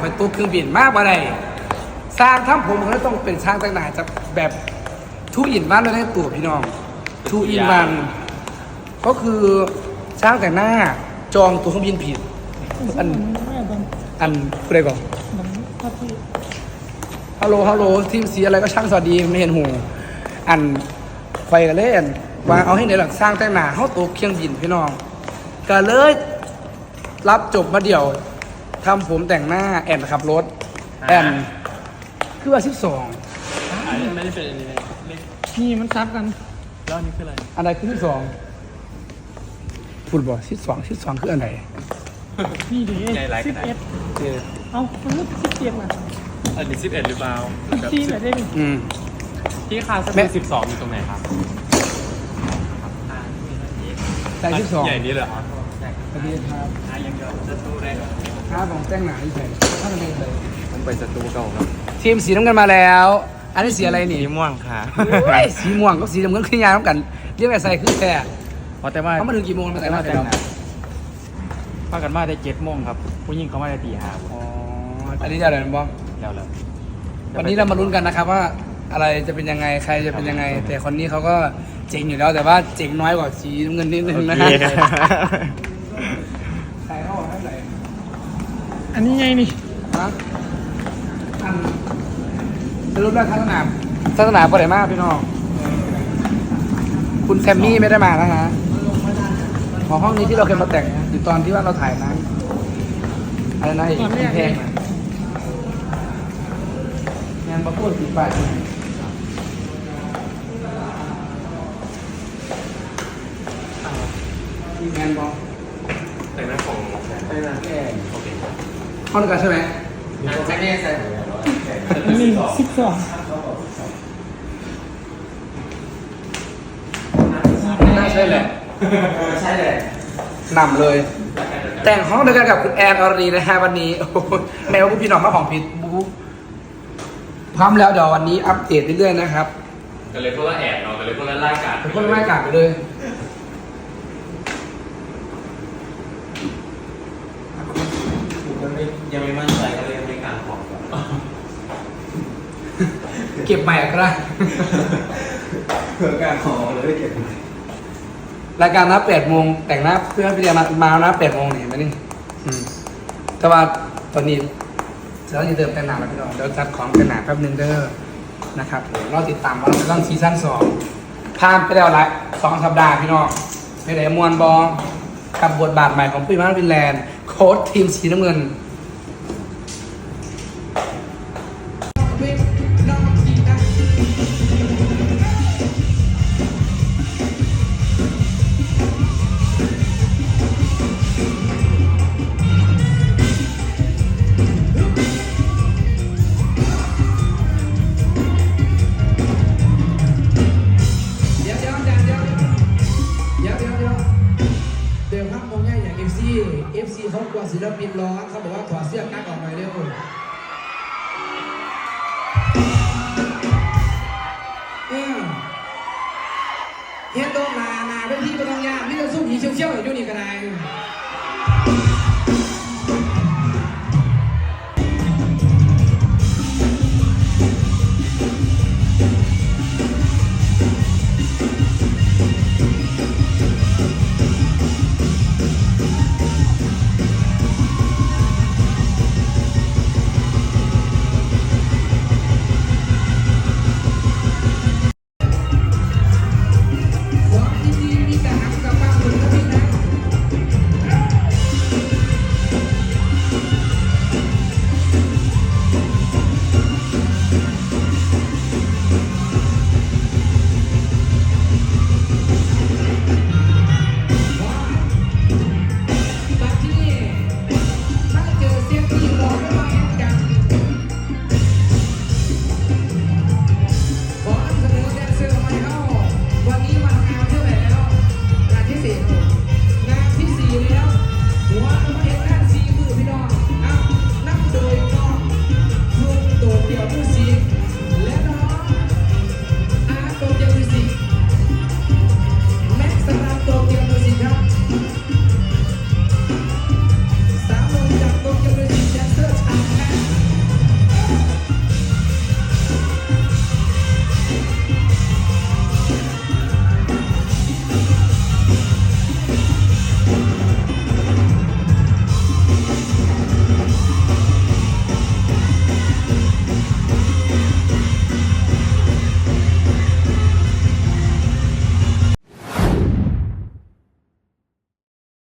คอยตัวเครื่องบินมากกว่าไรสร้างทำผมก็ต้องเป็นช่างแต่งหน้าจะแบบทุอินบ้านเลยได้ตัวพี่น้อง ทุอินวัน ก็คือช่างแต่งหน้าจองตัวเครื่องบินผิด อันอันอะไรก่อนฮัลโหลฮัลโหลทีมสีอะไรก็ช่างสวัสดีไม่เห็นหูอันไฟกันเลยอันวางเอาให้ในหลักสร้างแต่งหน้าเขาตัวเครื่องบินพี่น้องก็เลยรับจบมาเดี่ยว ทำผมแต่งหน้าแอนขับรถ แอนคือว่าสิบสองอันนี้ไม่ได้เป็นอันนี้เลยเล็กนี่มันซับกัน แล้วอันนี้คืออะไร อะไรคือสิบสองฟุตบอลสิบสองสิบสองคืออะไรนี่ดิใหญ่หลายขสิบนาด เอ็ดเออเอ้ามันรู้สิบเจ็ดนะอันนี้สิบเอ็ดหรือเปล่าสิบสี่ไหนได้ดิอืม ที่คาสแม่เปนสิบสองอยู่ตรงไหนครับแต่สิบสองใหญ่นี้เหรอครับสวัสดีครับ อะยังเดียวจะสู้ได้เหรอ ค้าของแต่งหน้าที่ไหนถ้ามันเป็นเลยผมไปสตูเก่าครับทีมสีน้ำเงินมาแล้ว อันนี้สีอะไรนี่ สีม่วงค่ะโอ้ยสีม่วงกับสีน้ำเงินคือยางน้ำกัน เรียกอะไรใส่คือแต่เพราะแต่ว่าเขามาถึงกี่โมงมาแต่งหน้าแต่งหน้าพากันมาได้เจ็ดโมงครับ ผู้หญิงเขามาได้ตีห้าอ๋อ อันนี้จะอะไรนะบอสแล้วแล้ววันนี้เรามาลุ้นกันนะครับว่าอะไรจะเป็นยังไงใครจะเป็นยังไง แต่คนนี้เขาก็เจ๋งอยู่แล้วแต่ว่าเจ๋งน้อยกว่าสีน้ำเงินนิดนึงนะฮะใครเขาบอกให้ไหน อันนี้ไงนี่ฮะอันสรุปแล้วทัศนาทัศนาประเดี๋ยวมากพี่น้อง คุณแซมมี่ไม่ได้มานะฮะหอห้องนี้ที่เราเคยมาแต่งอยู่ตอนที่ว่าเราถ่ายนั้นอะไรนะอีกเพลงอะงานประกวดสีปลายงานบอล แต่งหน้าของ ไปนะแกห้อง เดียวกันใช่ไหมไม่แน่ใจนี่สิบสองน่าใช่แหละใช่แหละนำเลย แต่งห้องเดียวกันกับคุณแอนอรดีนะฮะวันนี้โอ้โหแมวผู้พี่น้องมาของผิดบุ๊บพร้อมแล้วเดี๋ยววันนี้อัปเดตเรื่อยๆนะครับก็เลยพวกละแอบเนาะก็เลยพวกละล่ากาดเป็นคนไม่กลับไปเลย ยังไม่ยังไม่มั่นใจก็เลยยังไม่กล้าบอกก่อนเก็บใหม่ก็ได้เพื่อการขอเลยไม่เก็บรายการนับแปดโมงแต่งหน้าเพื่อนพี่เดียมามานะแปดโมงนี่ไหมนี่อืมแต่ว่าตอนนี้เราจะเติมแต่งหน้าแล้วพี่น้องเดี๋ยวจัดของแต่งหน้าแป๊บนึงเด้อนะครับเดี๋ยวเราติดตามว่าเราจะต้องซีซั่นสองผ่านไปแล้วหลายสองสัปดาห์พี่น้องไม่ได้มวนบอกับบทบาทใหม่ของปีมาร์ฟินแลนด์โค้ชทีมสีน้ำเงิน FC เขาศิลปินร้อนเขาบอกว่าถอดเสื้อกั๊กออกหน่อยเร็วเออเฮ็ดโดนมานาเป็นที่ก็ต้องยากนี่จะสู้ผีเชี่ยวๆอยู่นี่ก็ได้